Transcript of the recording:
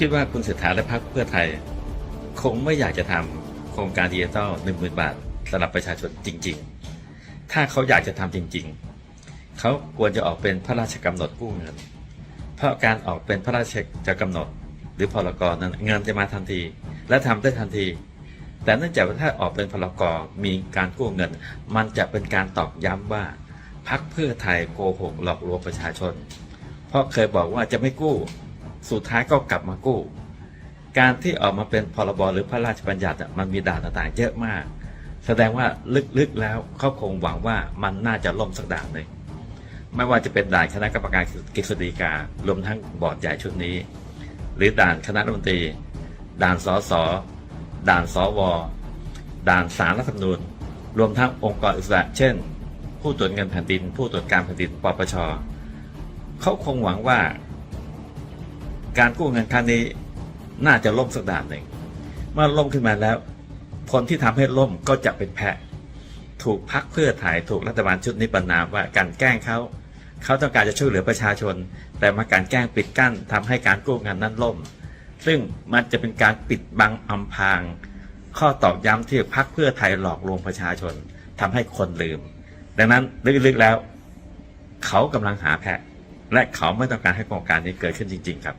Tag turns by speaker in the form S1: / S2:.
S1: คิดว่าคุณเศรษฐาและพรรคเพื่อไทย คงไม่อยากจะทำโครงการดิจิทัลหนึ่งหมื่นบาทสำหรับประชาชนจริง ๆ ถ้าเขาอยากจะทำจริง ๆ เขาควรจะออกเป็นพระราชกำหนดกู้เงิน เพราะการออกเป็นพระราชกำหนด หรือพรกนั้นเงินจะมาทันที และทำได้ทันที แต่เนื่องจากว่าถ้าออกเป็นพรกรมีการกู้เงิน มันจะเป็นการตอกย้ำว่าพรรคเพื่อไทยโกหกหลอกลวงประชาชน เพราะเคยบอกว่าจะไม่กู้ สุดท้ายก็กลับมากู้ การที่ออกมาเป็นพรบหรือพระราชบัญญัติมันมีด่านต่างๆ เยอะมาก แสดงว่าลึกๆแล้วเขาคงหวังว่ามันน่าจะล่มสักด่านหนึ่งไม่ว่าจะเป็นด่านคณะกรรมการกฤษฎีการรวมทั้งบอร์ดใหญ่ชุดนี้ หรือด่านคณะรัฐมนตรี ด่านสสด่านสวด่านสารรัฐธรรมนูญ รวมทั้งองค์กรอิสระ เช่น ผู้ตรวจเงินแผ่นดิน ผู้ตรวจการแผ่นดินปปชเขาคงหวังว่า การกู้เงินครั้งนี้น่าจะล่มสักด่านหนึ่งเมื่อล่มขึ้นมาแล้ว คนที่ทำให้ล่มก็จะเป็นแพะ ถูกพักเพื่อถ่ายถูกรัฐบาลชุดนี้ประนามว่าการแกล้งเขาเขาต้องการจะช่วยเหลือประชาชน แต่มาการแกล้งปิดกั้นทำให้การกู้เงินนั้นล่ม ซึ่งมันจะเป็นการปิดบังอำพราง ข้อตอกย้ำที่พักเพื่อไทยหลอกลวงประชาชนทำให้คนลืม ดังนั้นลึกๆแล้ว เขากำลังหาแพะ และเขาไม่ต้องการให้โครงการนี้เกิดขึ้นจริง ๆ ครับ